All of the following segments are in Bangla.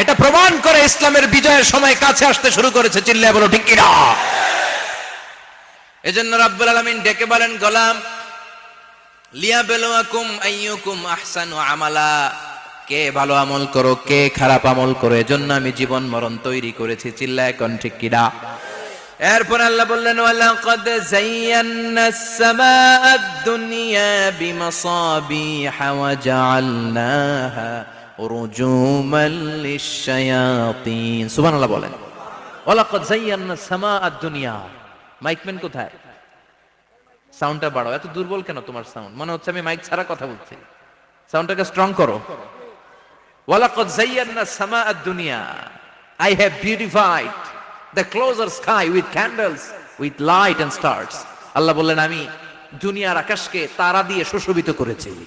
এটা প্রমাণ করে ইসলামের বিজয়ের সময় কাছে আসতে শুরু করেছে, চিল্লায় বলো, ঠিক কিনা? এই জন্য রাব্বুল আলামিন ডেকে বলেন, গোলাম লিয়া বেলোয়াকুম আইয়ুকুম আহসানু আমালা। কে ভালো আমল করো, কে খারাপ আমল করো, এজন্য আমি জীবন মরণ তৈরি করেছি। চিল্লায় কোন, ঠিক কিনা? এরপর আল্লাহ বললেন ওয়ালা ওয়ালাকাদ যায়্যানাস সামাআদ দুনিয়া বিমাসাবিহা ওয়া জাআলনাহা বলেন। আদ-দুনিয়া কোথায়? সাউন্ডটা এত দুর্বল কেন তোমার সাউন্ড? মনে হচ্ছে আমি মাইক কথা বলছি। স্ট্রং করো। আদ-দুনিয়া sky candles with light stars Allah বললেন, আমি দুনিয়ার আকাশকে তারা দিয়ে সুশোভিত করেছি।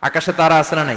আকাশে তারা আছে না নাই?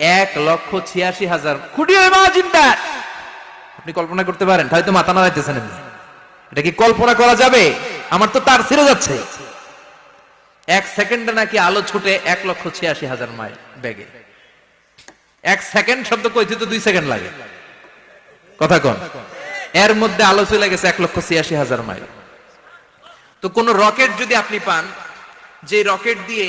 এক লক্ষ ছিয়াশি হাজার আপনি কল্পনা করতে পারেন হয়তো মাথা নাড়াইতেছেন এমনি। এটা কি কল্পনা করা যাবে? আমার তো তার ছেড়ে যাচ্ছে। এক সেকেন্ডে নাকি আলো ছুটে এক লক্ষ ছিয়াশি হাজার মাইল ব্যাগে এক সেকেন্ড শব্দ কইতে তো দুই সেকেন্ড লাগে। কথা কন। এর মধ্যে আলো চলে গেছে এক লক্ষ ছিয়াশি হাজার মাইল। তো কোন রকেট যদি আপনি পান যে রকেট দিয়ে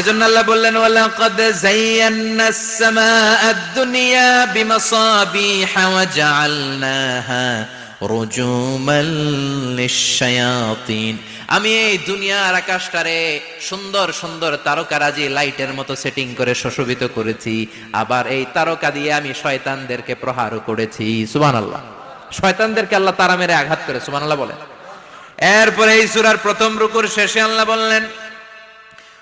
এজন্য আল্লাহ বললেন, ওয়ালাকাদ যায়্যানাস সামাআদ দুনিয়া বিমাসাবিহা ওয়া জাআলনাহা রুজুমান লিশ-শায়াতিন। আমি এই দুনিয়ার আকাশটারে সুন্দর সুন্দর তারকারাজি লাইটের মতো সেটিং করে সুশোভিত করেছি। আবার এই তারকা দিয়ে আমি শয়তানদেরকে প্রহারও করেছি। সুবহানাল্লাহ। শয়তানদেরকে আল্লাহ তারা মেরে আঘাত করে, সুবহানাল্লাহ বলেন। এরপরে এই সূরার প্রথম রুকুর শেষে আল্লাহ বললেন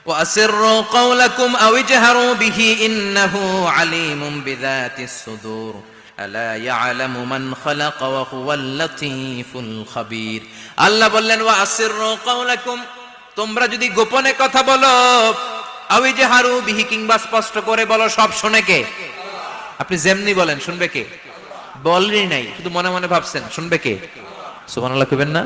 وأسروا قولكم أو اجهروا به إنه عليم بذات الصدور ألا يعلم من خلق وهو اللطيف الخبير আল্লাহ বললেন وأسروا قولكم তোমরা যদি গোপনে কথা বলো আও ইজহারু বিহি কিংবা স্পষ্ট করে বলো সব শুনে কে আপনি যেমনি বলেন শুনবে কে বলেনই নাই শুধু মনে মনে ভাবছেন শুনবে কে সুবহানাল্লাহ কইবেন না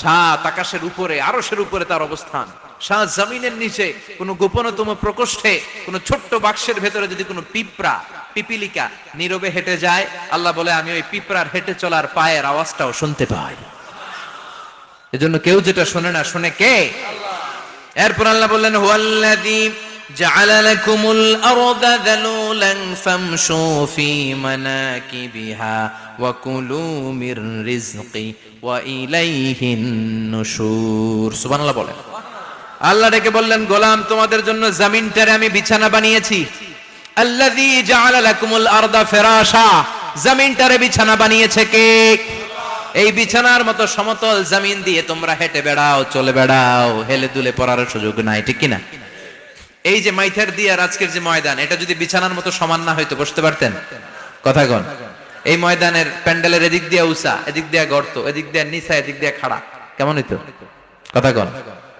সাত আকাশের উপরে আরশের উপরে তার অবস্থান সাত জমিনের নিচে কোন গোপনতম প্রকোষ্ঠে কোন ছোট্ট বাক্সের ভেতরে যদি কোনো পিঁপড়া পিপিলিকা নীরবে হেঁটে যায় আল্লাহ বলে আমি ওই পিঁপড়ার হেঁটে চলার পায়ের আওয়াজটাও শুনতে পাই এজন্য কেউ যেটা শোনে না শুনে কে এরপর আল্লাহ বললেন হুয়াল্লাযী جعل لكم الأرض ذلولا فامشوا في مناكبها وكلوا من رزقه وإليه النشور سبحان الله বলেন আল্লাহ ডেকে বললেন, গোলাম, তোমাদের জন্য জমিনটারে আমি বিছানা বানিয়েছি। বিছানা বানিয়েছে কে? এই বিছানার মতো সমতল দিয়ে তোমরা হেঁটে বেড়াও, চলে বেড়াও। হেলে দুলে পড়ার সুযোগ নাই, ঠিক কিনা? এই যে মাইথার দিয়ে আজকের যে ময়দান, এটা যদি বিছানার মতো সমান না হয়তো বসতে পারতেন? কথা কন। এই ময়দানের প্যান্ডেলের এদিক দিয়ে উষা এদিক দিয়ে গর্ত, এদিক দিয়ে নিচা, এদিক দিয়ে খাড়া। কেমন হইতো? কথা কন।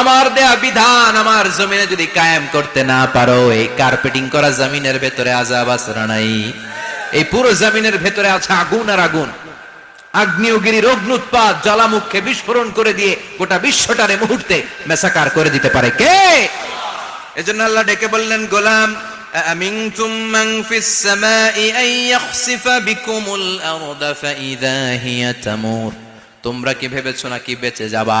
আমার দেয়া বিধান আমার জমিনে যদি কায়েম করতে না পারো এই কার্পেটিং করা জমিনের ভেতরে আজাব আসরা নাই এই পুরো জমিনের ভেতরে আছে আগুন আর আগুন আগ্নেয়গিরির অগ্নুৎপাত জ্বালামুখে বিস্ফোরণ করে দিয়ে গোটা বিশ্বটারে মুহূর্তে মেসাকার করে দিতে পারে কে এজন্য আল্লাহ ডেকে বললেন গোলাম أأمنتم من في السماء أن يخسف بكم الأرض فإذا هي تمور তোমরা কি ভেবেছো নাকি বেঁচে যাবা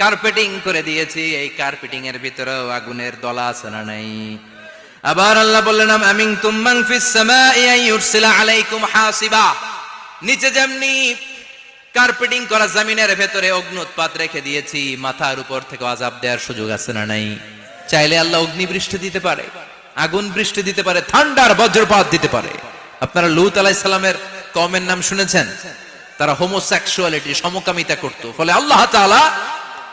কার্পেটিং করে দিয়েছি, এই কার্পেটিং এর ভিতরেও আগুনের দলা আছে না নাই? আবার আল্লাহ বললেন আমিন তুম্মাং ফিস ইউরসিলা আলাইকুম হাসিবা। নিচে যেমনি কার্পেটিং করা জমিনের ভেতরে অগ্নুৎপাত রেখে দিয়েছি, মাথার উপর থেকে আজাব দেওয়ার সুযোগ আছে না নাই? চাইলে আল্লাহ অগ্নি বৃষ্টি দিতে পারে, আগুন বৃষ্টি দিতে পারে, ঠান্ডার বজ্রপাত দিতে পারে। আপনারা লুত আলাইহিস সালামের কমের নাম শুনেছেন? তারা হোমোসেক্সুয়ালিটি সমকামিতা করত। ফলে আল্লাহ তাআলা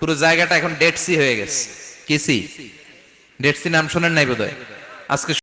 পুরো জায়গাটা এখন ডেড সি হয়ে গেছে। কি সি ডেড সি নাম শোনেন নাই বোধহয়? আজকে